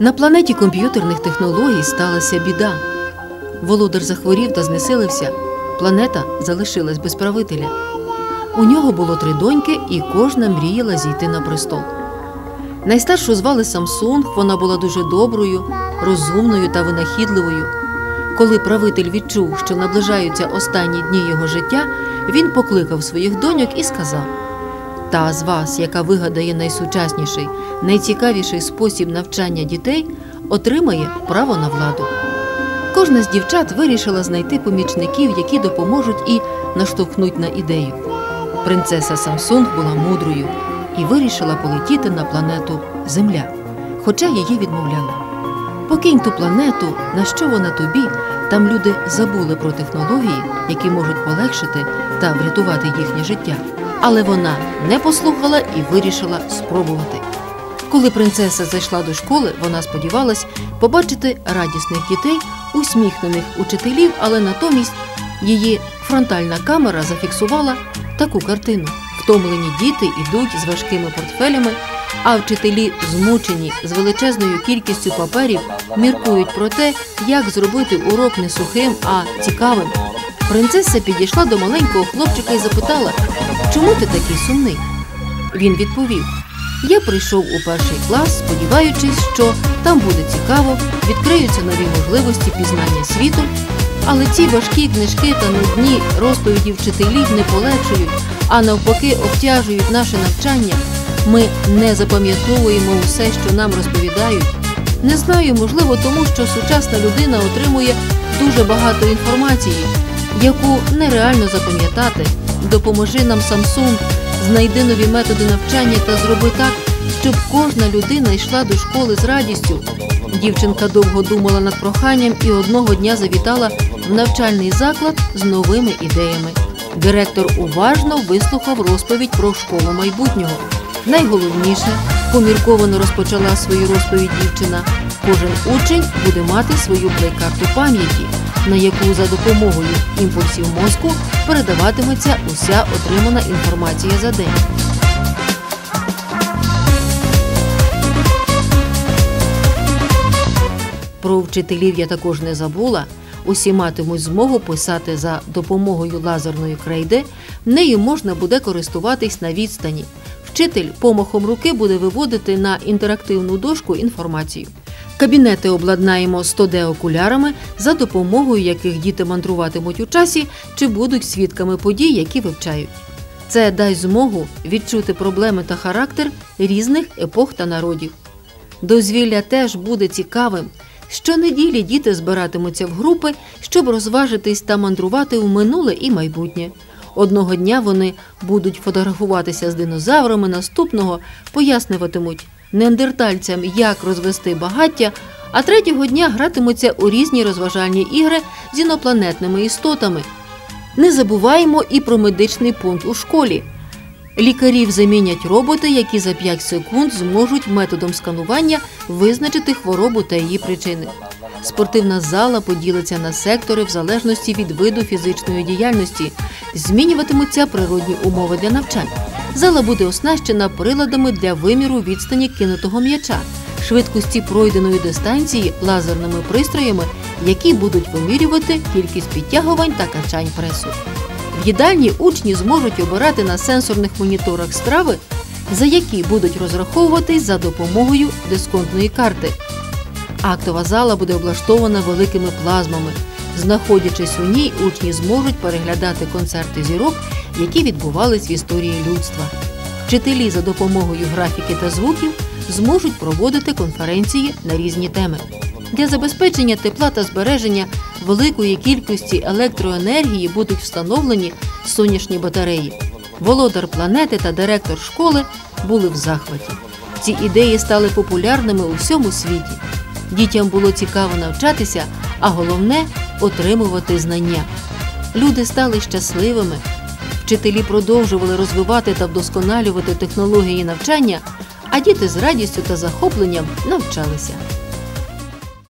На планеті комп'ютерних технологій сталася біда. Володар захворів та знесилився. Планета залишилась без правителя. У нього було три доньки, і кожна мріяла зійти на престол. Найстаршу звали Самсунг, вона була дуже доброю, розумною та винахідливою. Коли правитель відчув, що наближаються останні дні його життя, він покликав своїх доньок і сказав. Та з вас, яка вигадає найсучасніший, найцікавіший спосіб навчання дітей, отримає право на владу. Кожна з дівчат вирішила знайти помічників, які допоможуть і наштовхнуть на ідею. Принцеса Самсунг була мудрою і вирішила полетіти на планету Земля, хоча її відмовляли. Покинь ту планету, на що вона тобі, там люди забули про технології, які можуть полегшити та врятувати їхнє життя. Але вона не послухала і вирішила спробувати. Коли принцеса зайшла до школи, вона сподівалась побачити радісних дітей, усміхнених учителів, але натомість її фронтальна камера зафіксувала таку картину. Втомлені діти йдуть з важкими портфелями, а вчителі, змучені з величезною кількістю паперів, міркують про те, як зробити урок не сухим, а цікавим. Принцеса підійшла до маленького хлопчика і запитала, чому ти такий сумний? Він відповів: Я прийшов у перший клас, сподіваючись, що там буде цікаво, відкриються нові можливості пізнання світу. Але ці важкі книжки та нудні розповіді вчителів не полегшують, а навпаки, обтяжують наше навчання. Ми не запам'ятовуємо усе, що нам розповідають. Не знаю, можливо, тому що сучасна людина отримує дуже багато інформації, яку нереально запам'ятати. Допоможи нам Samsung, знайди нові методи навчання та зроби так, щоб кожна людина йшла до школи з радістю. Дівчинка довго думала над проханням і одного дня завітала в навчальний заклад з новими ідеями. Директор уважно вислухав розповідь про школу майбутнього. Найголовніше помірковано розпочала свою розповідь дівчина. Кожен учень буде мати свою плейкарту пам'яті, на яку за допомогою імпульсів мозку передаватиметься уся отримана інформація за день. Про вчителів я також не забула. Усі матимуть змогу писати за допомогою лазерної крейди. Нею можна буде користуватись на відстані. Вчитель помахом руки буде виводити на інтерактивну дошку інформацію. Кабінети обладнаємо 100D-окулярами, за допомогою яких діти мандруватимуть у часі чи будуть свідками подій, які вивчають. Це дасть змогу відчути проблеми та характер різних епох та народів. Дозвілля теж буде цікавим. Щонеділі діти збиратимуться в групи, щоб розважитись та мандрувати у минуле і майбутнє. Одного дня вони будуть фотографуватися з динозаврами, наступного пояснюватимуть неандертальцям, як розвести багаття, а третього дня гратимуться у різні розважальні ігри з інопланетними істотами. Не забуваємо і про медичний пункт у школі. Лікарів замінять роботи, які за 5 секунд зможуть методом сканування визначити хворобу та її причини. Спортивна зала поділиться на сектори в залежності від виду фізичної діяльності, змінюватимуться природні умови для навчань. Зала буде оснащена приладами для виміру відстані кинутого м'яча, швидкості пройденої дистанції лазерними пристроями, які будуть вимірювати кількість підтягувань та качань пресу. В їдальні учні зможуть обирати на сенсорних моніторах страви, за які будуть розраховуватись за допомогою дисконтної карти. Актова зала буде облаштована великими плазмами. Знаходячись у ній, учні зможуть переглядати концерти зірок, які відбувались в історії людства. Вчителі за допомогою графіки та звуків зможуть проводити конференції на різні теми. Для забезпечення тепла та збереження великої кількості електроенергії будуть встановлені сонячні батареї. Володар планети та директор школи були в захваті. Ці ідеї стали популярними у всьому світі. Дітям було цікаво навчатися, а головне отримувати знання. Люди стали щасливими. Вчителі продовжували розвивати та вдосконалювати технології навчання, а діти з радістю та захопленням навчалися.